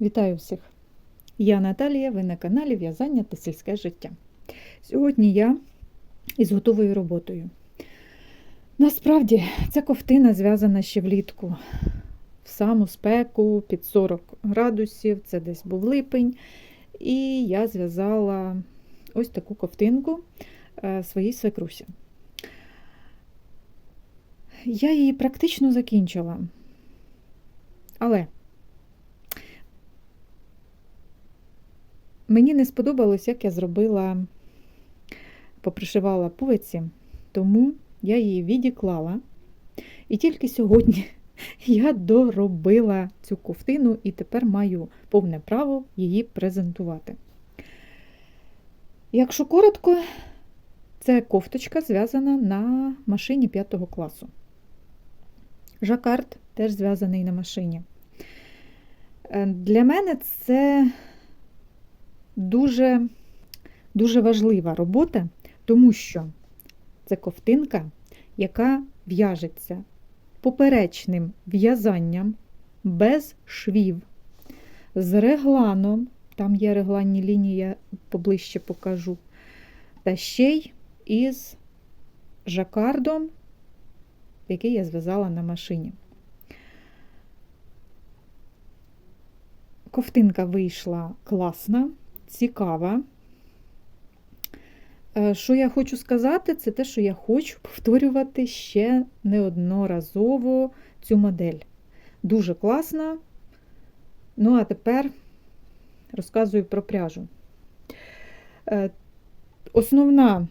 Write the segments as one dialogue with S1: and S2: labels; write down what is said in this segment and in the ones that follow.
S1: Вітаю всіх! Я Наталія, ви на каналі В'язання та сільське життя. Сьогодні я із готовою роботою. Насправді, ця ковтина зв'язана ще влітку в саму спеку під 40 градусів, це десь був липень. І я зв'язала ось таку ковтинку е, своїй свекрусі. Я її практично закінчила. Але Мені не сподобалось, як я зробила, попришивала пуиці, тому я її відіклала. І тільки сьогодні я доробила цю ковтину і тепер маю повне право її презентувати. Якщо коротко, це кофточка зв'язана на машині 5 класу. Жакард теж зв'язаний на машині. Е, Для мене це дуже, дуже важлива робота, тому що це ковтинка, яка в'яжеться поперечним в'язанням без швів, з регланом, там є регланні лінії, я поближче покажу, та ще й із жакардом, який я зв'язала на машині. Ковтинка вийшла класна цікава. Е, Що я хочу сказати, це те, що я хочу повторювати ще неодноразово цю модель. Дуже класна. Ну, а тепер розказую про пряжу. Е, Основна,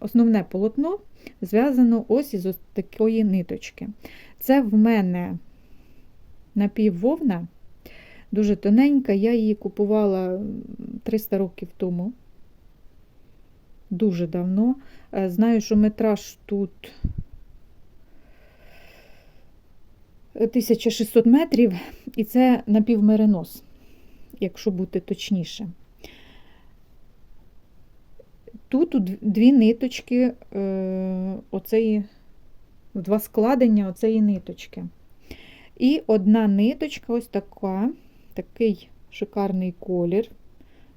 S1: Основне полотно зв'язано ось із ось такої ниточки. Це в мене напіввовна. Дуже тоненька, я її купувала 300 років тому. Дуже давно. Е, Знаю, що метраж тут 1600 метрів, і це напівмеринос, якщо бути точніше. Тут дві ниточки, е, оцеї, два складення оцеї ниточки. І одна ниточка, ось така такий шикарний колір.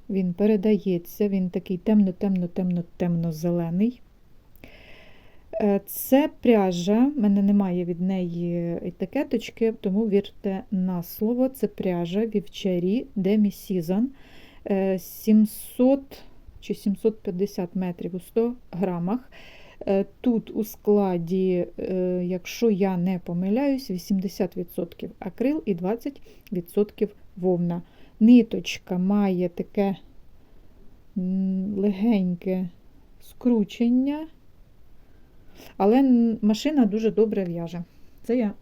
S1: Він передається, він такий темно-темно-темно-темно-зелений. Е, це пряжа, в мене немає від неї етикеточки, тому вірте на слово, це пряжа вівчарі Demi Season 700 чи 750 метрів у 100 грамах. Е, тут у складі, е, якщо я не помиляюсь, 80% акрил і 20% вовна. Ниточка має таке легеньке скручення, але машина дуже добре в'яже. Це я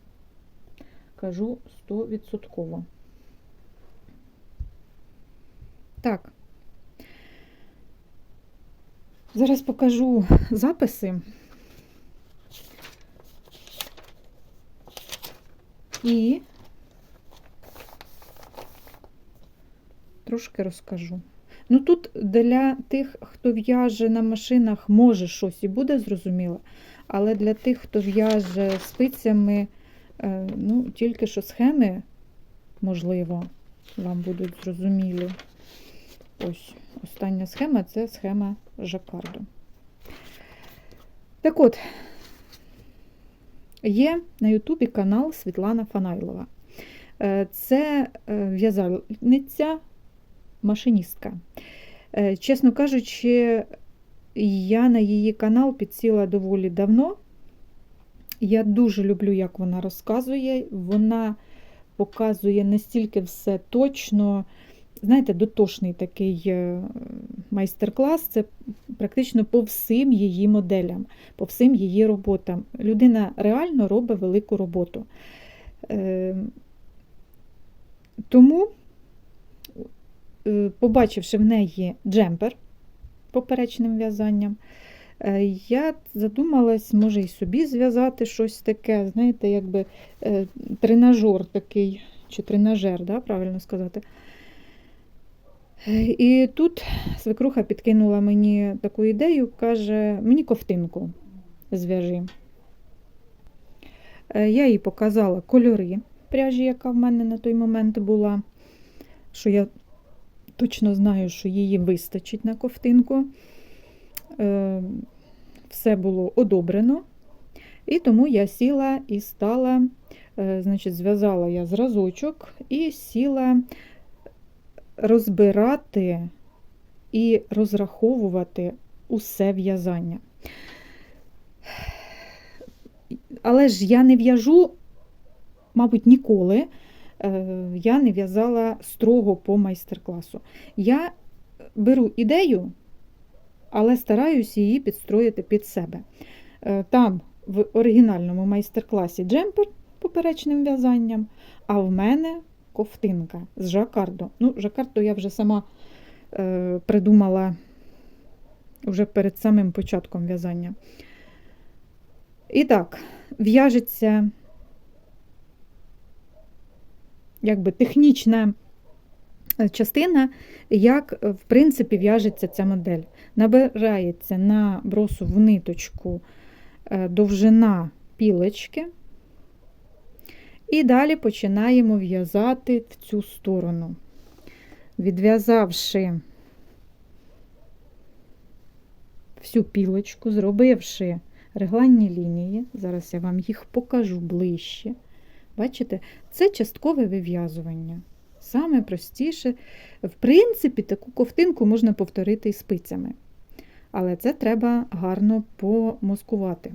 S1: кажу 100%. Так. Зараз покажу записи. І трошки розкажу. Ну тут для тих, хто в'яже на машинах, може щось і буде зрозуміло, але для тих, хто в'яже спицями, е, ну, тільки що схеми, можливо, вам будуть зрозумілі. Ось, остання схема це схема жакарду. Так от, є на Ютубі канал Світлана Фанайлова. Е, це е, в'язальниця машиністка. Е, чесно кажучи, я на її канал підсіла доволі давно. Я дуже люблю, як вона розказує. Вона показує настільки все точно, знаєте, дотошний такий е, майстер-клас. Це практично по всім її моделям, по всім її роботам. Людина реально робить велику роботу. Е, тому Е, побачивши в неї джемпер поперечним в'язанням, я задумалась, може, і собі зв'язати щось таке, знаєте, якби тренажер такий, чи тренажер, да, правильно сказати. І тут свекруха підкинула мені таку ідею, каже, мені ковтинку зв'яжи. Я їй показала кольори, пряжі, яка в мене на той момент була, що я точно знаю, що її вистачить на ковтинку. Е, Все було одобрено. І тому я сіла і стала, е, значить, зв'язала я зразочок і сіла розбирати і розраховувати усе в'язання. Але ж я не в'яжу, мабуть, ніколи. е, Я не в'язала строго по майстер-класу. Я беру ідею, але стараюсь її підстроїти під себе. Е, Там в оригінальному майстер-класі джемпер поперечним в'язанням, а в мене ковтинка з жакардо. Ну, жакардо я вже сама е, придумала вже перед самим початком в'язання. І так, в'яжеться якби технічна е, частина, як, е, в принципі, в'яжеться ця модель. Набирається на бросову ниточку е, довжина пілочки. І далі починаємо в'язати в цю сторону. Відв'язавши всю пілочку, зробивши регланні лінії, зараз я вам їх покажу ближче. Бачите, це часткове вив'язування. Саме простіше. В принципі, таку ковтинку можна повторити і спицями. Але це треба гарно помоскувати.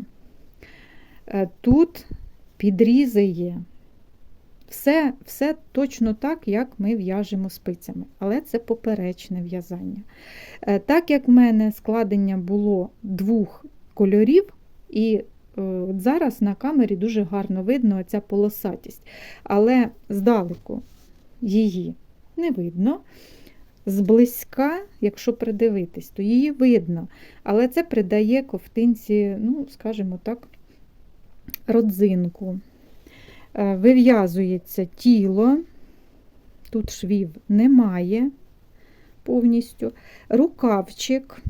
S1: Е, Тут підрізи є. Все, все точно так, як ми в'яжемо спицями, але це поперечне в'язання. Е, Так як в мене складення було двох кольорів, і е, от зараз на камері дуже гарно видно ця полосатість, але здалеку її не видно. Зблизька, якщо придивитись, то її видно, але це придає ковтинці, ну, скажімо так, родзинку. Е, Вив'язується тіло, тут швів немає повністю. Рукавчик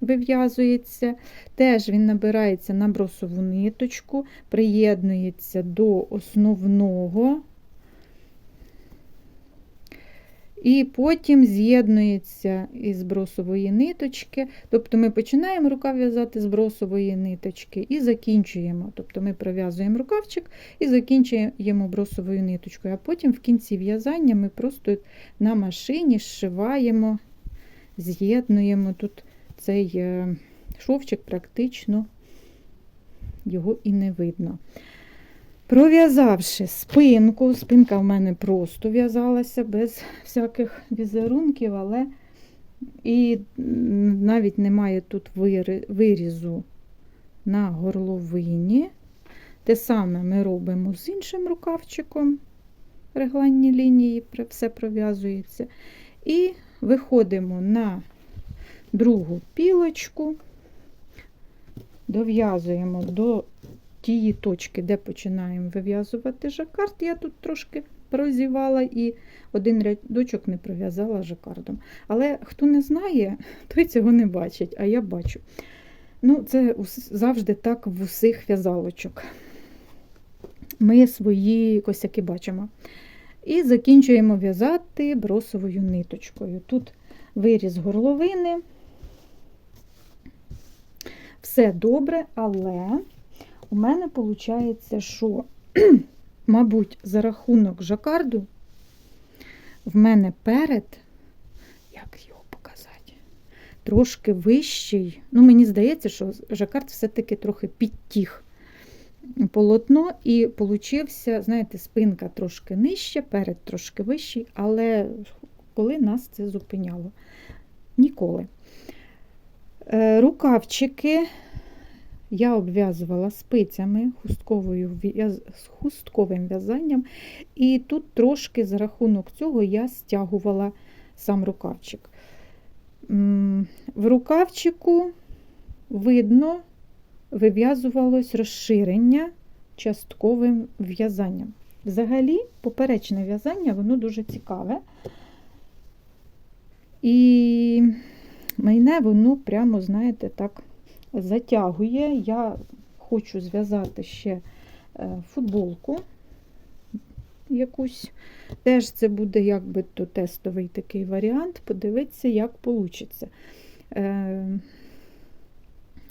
S1: вив'язується, теж він набирається на бросову ниточку, приєднується до основного. І потім з'єднується із бросової ниточки. Тобто ми починаємо рукав в'язати з бросової ниточки і закінчуємо. Тобто ми пров'язуємо рукавчик і закінчуємо бросовою ниточкою. А потім в кінці в'язання ми просто на машині зшиваємо, з'єднуємо тут цей е, шовчик, практично його і не видно. Пров'язавши спинку, спинка в мене просто в'язалася без всяких візерунків, але і навіть немає тут вирізу на горловині. Те саме ми робимо з іншим рукавчиком, регланні лінії, все пров'язується. І виходимо на другу пілочку, дов'язуємо до тієї точки, де починаємо вив'язувати жакард, я тут трошки прозівала і один рядочок не пров'язала жакардом. Але хто не знає, той цього не бачить, а я бачу. Ну, Це завжди так в усіх в'язалочок. Ми свої косяки бачимо. І закінчуємо в'язати бросовою ниточкою. Тут виріз горловини. Все добре, але у мене виходить, що, мабуть, за рахунок жакарду в мене перед, як його показати, трошки вищий. Ну, мені здається, що жакард все-таки трохи підтіг полотно, і получився, знаєте, спинка трошки нижча, перед трошки вищий, але коли нас це зупиняло? Ніколи. Е, рукавчики я обв'язувала спицями хустковою, з хустковим в'язанням, і тут трошки за рахунок цього я стягувала сам рукавчик. В рукавчику видно, вив'язувалось розширення частковим в'язанням. Взагалі, поперечне в'язання, воно дуже цікаве. І мене воно прямо, знаєте, так затягує. Я хочу зв'язати ще е, футболку якусь. Теж це буде якби то тестовий такий варіант. Подивитися, як вийде.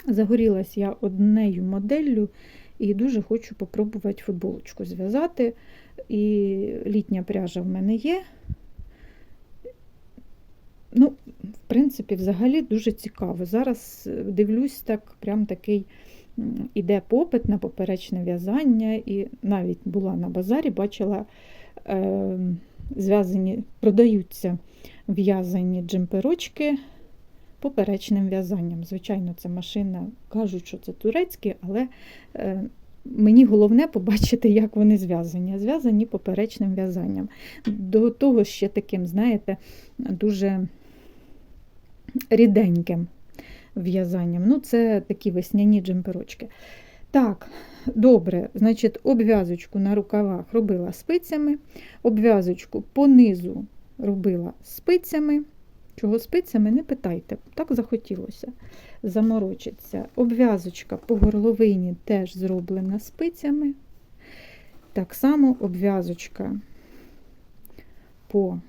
S1: Загорілась я однею моделлю і дуже хочу попробувати футболочку зв'язати. І літня пряжа в мене є. Ну, принципі, взагалі дуже цікаво. Зараз е, дивлюсь, так, прям такий іде попит на поперечне в'язання, і навіть була на базарі, бачила е, зв'язані, продаються в'язані джемперочки поперечним в'язанням. Звичайно, це машина, кажуть, що це турецькі, але е, мені головне побачити, як вони зв'язані. Зв'язані поперечним в'язанням. До того ще таким, знаєте, дуже ріденьким в'язанням. Ну, це такі весняні джемперочки. Так, добре, значить, обв'язочку на рукавах робила спицями, обв'язочку по низу робила спицями. Чого спицями, не питайте, так захотілося заморочиться. Обв'язочка по горловині теж зроблена спицями. Так само обв'язочка по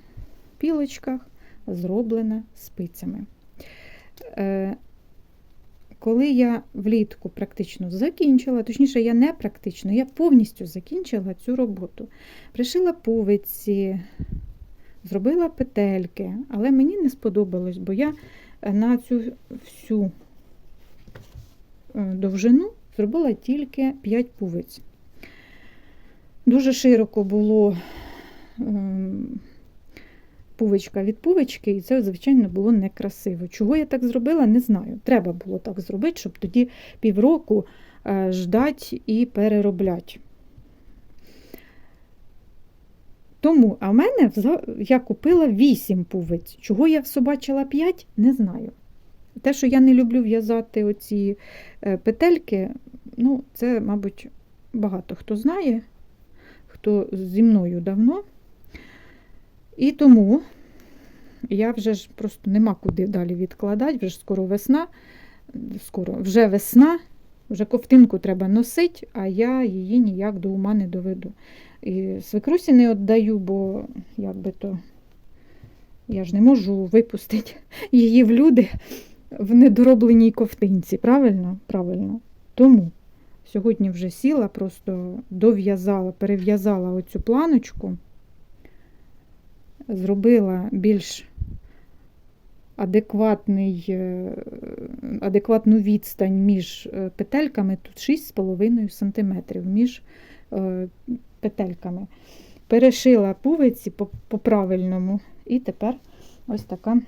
S1: пілочках зроблена спицями. Е, Коли я влітку практично закінчила, точніше, я не практично, я повністю закінчила цю роботу. Пришила пувиці, зробила петельки, але мені не сподобалось, бо я на цю всю е, довжину зробила тільки 5 пувиць. Дуже широко було ем, пувичка від пувички, і це, звичайно, було некрасиво. Чого я так зробила, не знаю. Треба було так зробити, щоб тоді півроку е, ждати і переробляти. Тому, а в мене я купила 8 пувиць. Чого я собачила 5, не знаю. Те, що я не люблю в'язати оці е, петельки, ну, це, мабуть, багато хто знає, хто зі мною давно. І тому я вже ж просто нема куди далі відкладати, вже ж скоро весна, скоро вже весна, вже ковтинку треба носити, а я її ніяк до ума не доведу. І свекрусі не віддаю, бо як би то я ж не можу випустити її в люди в недоробленій ковтинці. Правильно? Правильно. Тому сьогодні вже сіла, просто дов'язала, перев'язала оцю планочку, зробила більш адекватний, е, адекватну відстань між е, петельками, тут 6,5 см між е, петельками. Перешила пувиці по-правильному, і тепер ось така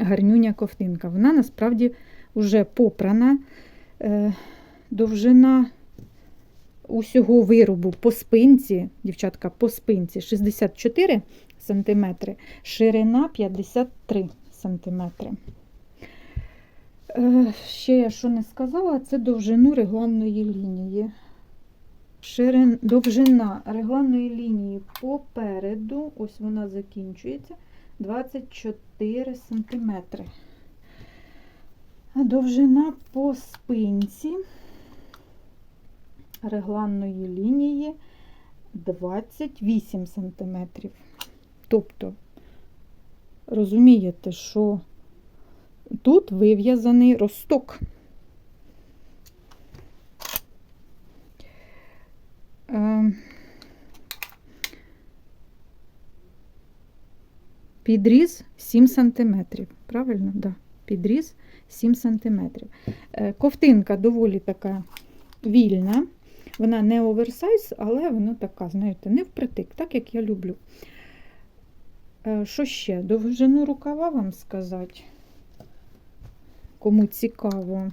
S1: гарнюня ковтинка. Вона насправді вже попрана. Довжина усього виробу по спинці, дівчатка, по спинці 64 см, ширина 53 см. Ще я що не сказала, це довжину регланної лінії. Ширин, довжина регланної лінії попереду, ось вона закінчується, 24 см. Довжина по спинці регланної лінії 28 см. Тобто, розумієте, що тут вив'язаний росток. Ем, підріз 7 см. Правильно? Да. Підріз 7 см. Е, ковтинка доволі така вільна. Вона не оверсайз, але вона така, знаєте, не впритик, так як я люблю. Е, що ще? Довжину рукава вам сказати, кому цікаво.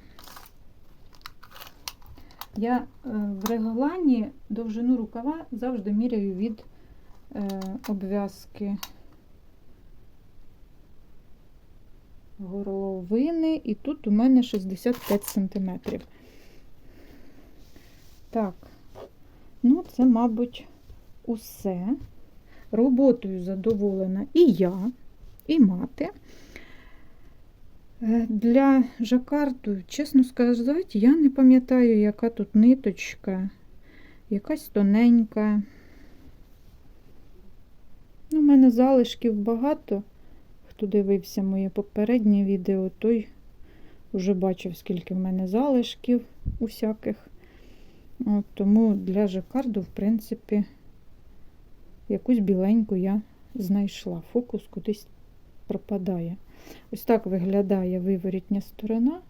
S1: Я е, в реглані довжину рукава завжди міряю від е, обв'язки горловини, і тут у мене 65 см. Так, ну, це, мабуть, усе. Роботою задоволена і я, і мати. Е, для жакарту, чесно сказати, я не пам'ятаю, яка тут ниточка, якась тоненька. У мене залишків багато. Хто дивився моє попереднє відео, той вже бачив, скільки в мене залишків усяких. От, тому для жакарду, в принципі, якусь біленьку я знайшла. Фокус кудись пропадає. Ось так виглядає виворітня сторона.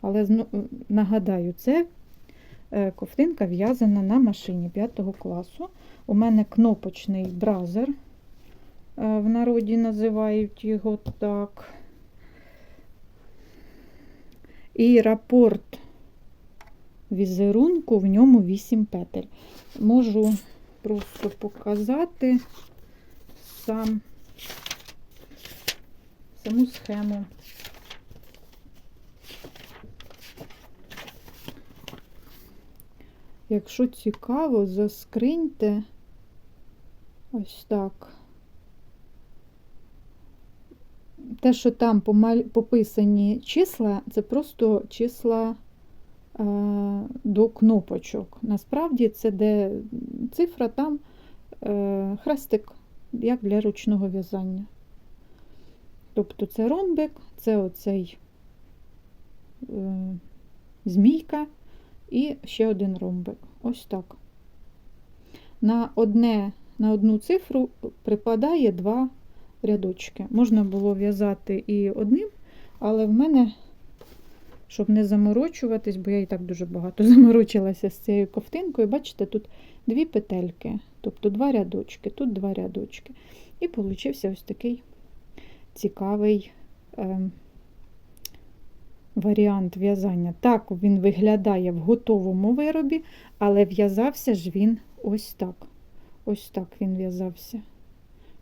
S1: Але нагадаю, це е, ковтинка в'язана на машині 5 класу. У мене кнопочний бразер. е, В народі називають його так. І рапорт візерунку, в ньому 8 петель. Можу просто показати сам, саму схему. Якщо цікаво, заскриньте ось так. Те, що там пописані числа, це просто числа до кнопочок. Насправді це де цифра, там е, хрестик, як для ручного в'язання. Тобто це ромбик, це оцей е, змійка і ще один ромбик. Ось так. На, одне, на одну цифру припадає два рядочки. Можна було в'язати і одним, але в мене, щоб не заморочуватись, бо я і так дуже багато заморочилася з цією ковтинкою, бачите, тут дві петельки, тобто два рядочки, тут два рядочки. І получився ось такий цікавий е, варіант в'язання. Так він виглядає в готовому виробі, але в'язався ж він ось так. Ось так він в'язався.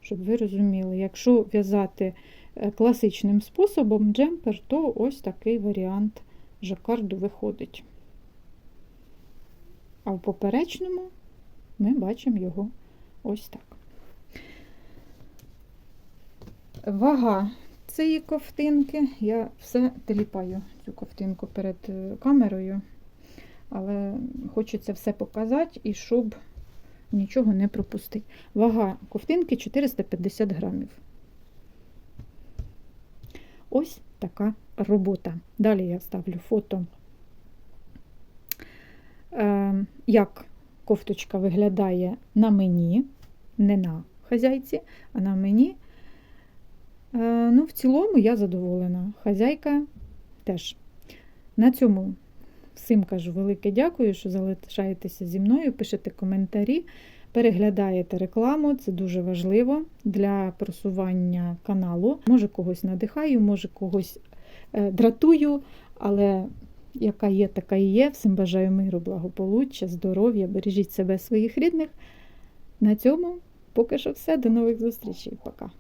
S1: Щоб ви розуміли, якщо в'язати класичним способом джемпер, то ось такий варіант жакарду виходить. А в поперечному ми бачимо його ось так. Вага цієї ковтинки. Я все теліпаю цю ковтинку перед е, камерою, але хочеться все показати і щоб нічого не пропустити. Вага ковтинки 450 грамів. Ось така робота. Далі я ставлю фото, е, як кофточка виглядає на мені, не на хазяйці, а на мені. Е, Ну, в цілому я задоволена. Хазяйка теж. На цьому всім кажу велике дякую, що залишаєтеся зі мною, пишете коментарі, переглядаєте рекламу. Це дуже важливо для просування каналу. Може, когось надихаю, може когось е, дратую, але яка є, така і є. Всім бажаю миру, благополуччя, здоров'я, бережіть себе, своїх рідних. На цьому поки що все. До нових зустрічей. Пока.